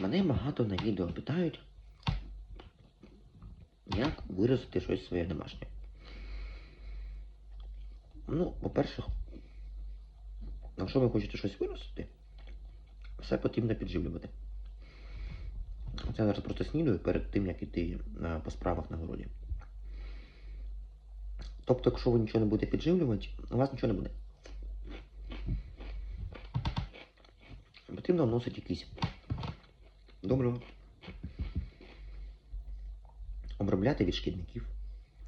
Мене багато на відео питають, як виростити щось своє домашнє. Ну, по-перше, якщо ви хочете щось виростити, все потрібно підживлювати. Це зараз просто снідаю перед тим, як іти е, по справах на городі. Тобто, якщо ви нічого не будете підживлювати, у вас нічого не буде. Потрібно вносити якісь добрива. Обробляти від шкідників.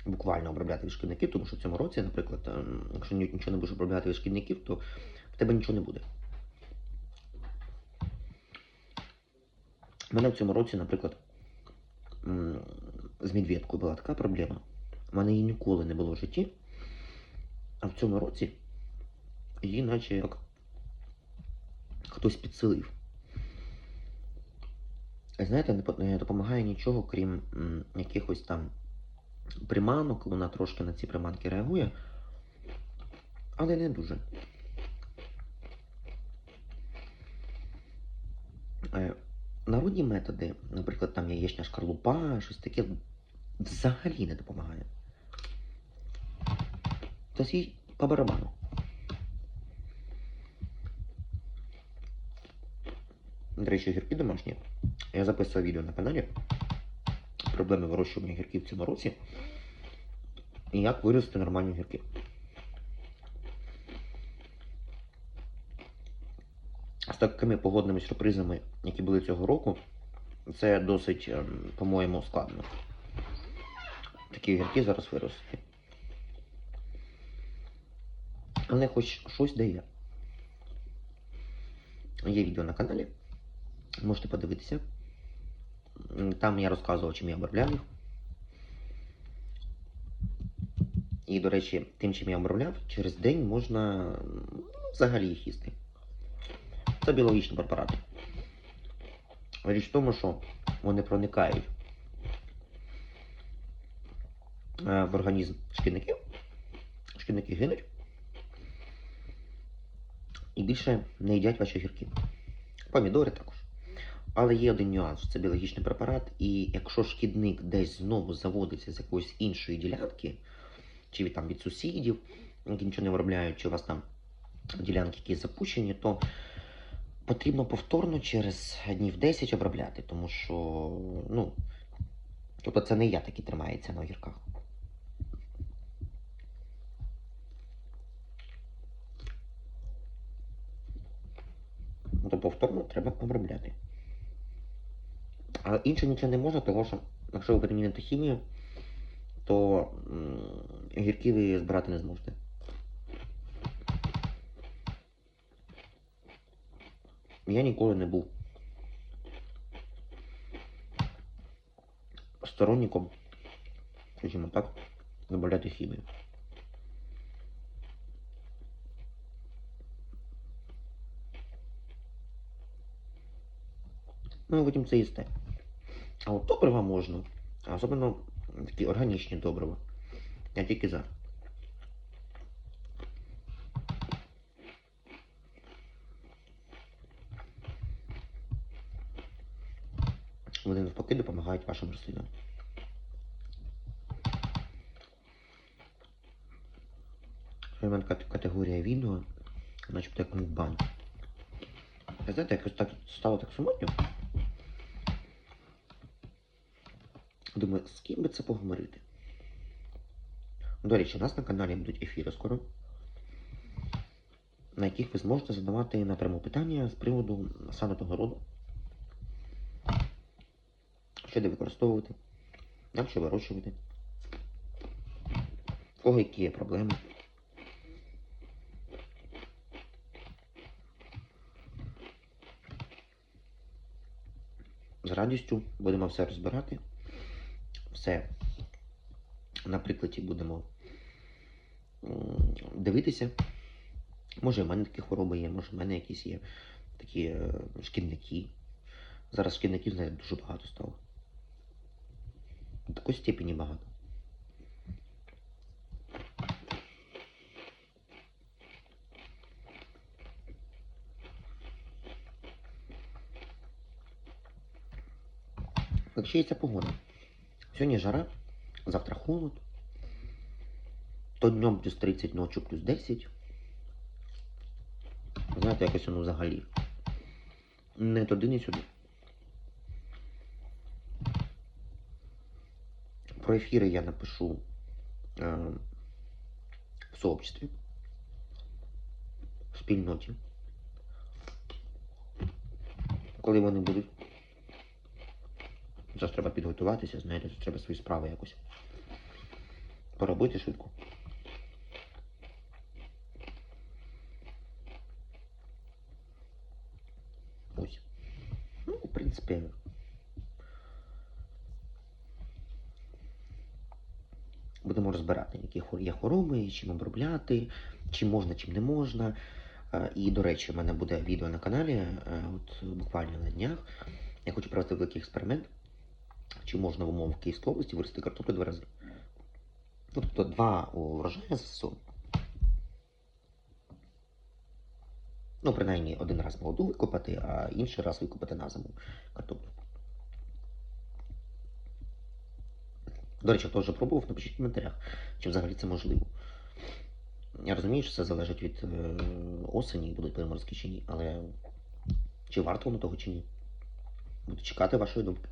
Буквально обробляти від шкідників, тому що в цьому році, наприклад, ем, якщо нічого не будеш обробляти від шкідників, то в тебе нічого не буде. У мене в цьому році, наприклад, з медведкою була така проблема. У мене її ніколи не було в житті. А в цьому році її наче як хтось підсилив. І Знаєте, не допомагає нічого, крім якихось там приманок, вона трошки на ці приманки реагує, але не дуже. Е, Народні методи, наприклад, там яєчня шкарлупа, щось таке, взагалі не допомагає. Тобто їй по барабану. До речі, гірки домашні. Я записував відео на каналі. Проблеми вирощування гірків в цьому році. І як виростити нормальні гірки. З такими погодними сюрпризами, які були цього року, це досить, ем, по-моєму, складно. Такі гірки зараз виростити. Але хоч щось дає. Є відео на каналі. Можете подивитися. Там я розказував, чим я обробляв їх. І, до речі, тим, чим я обробляв, через день можна ну, взагалі їх їсти. Це біологічні препарати. Річ в тому, що вони проникають е, в організм шкідників. Шкідники гинуть. І більше не їдять ваші гірки. Помідори також. Але є один нюанс, це біологічний препарат, і якщо шкідник десь знову заводиться з якоїсь іншої ділянки, чи там, від сусідів, які нічого не виробляють, чи у вас там ділянки які запущені, то потрібно повторно через днів 10 обробляти, тому що, ну, тобто це не я такий тримається на огірках. То повторно треба обробляти. А інше нічого не можна, тому що якщо ви приміните хімію, то гірки ви збирати не зможете. Я ніколи не був сторонником, скажімо так, додати хімію. Ну, ви потім це їсте. А от добрива можна. А особливо такі органічні добрива. Я тільки за. Вони навпаки допомагають вашим рослинам. Мене категорія відео, начебто як мукбан. Знаєте, якось так стало так самотньо. Думаю, з ким би це поговорити? До речі, у нас на каналі будуть ефіри скоро, на яких ви зможете задавати напряму питання з приводу саду та городу. Що де використовувати, як що вирощувати, в кого які є проблеми. З радістю будемо все розбирати. Все на прикладі будемо дивитися. Може, в мене такі хвороби є, може, в мене якісь є такі е, шкідники. Зараз шкідників, знаєте, дуже багато стало. В такій степені багато. Ще ця погода. Сьогодні жара, завтра холод. То днем плюс 30, ночі плюс 10. Знаєте, якось воно взагалі. Не туди, не сюди. Про ефіри я напишу е, в сообществі, в спільноті. Коли вони будуть. Зараз треба підготуватися, знаєте, тут треба свої справи якось поробити швидко. Ось. Ну, в принципі. Будемо розбирати, які є хвороби, чим обробляти, чим можна, чим не можна. Е, І, до речі, в мене буде відео на каналі, е, от буквально на днях. Я хочу провести великий експеримент, чи можна в умовах Київської області виростити картоплю два рази. Ну, тобто два урожаї за сезон. Ну, принаймні, один раз молоду викопати, а інший раз викопати на зиму картоплю. До речі, хто вже пробував, напишіть в коментарях, чи взагалі це можливо. Я розумію, що це залежить від е, осені, будуть приморозки чи ні, але чи варто воно того чи ні? Буду чекати вашої думки.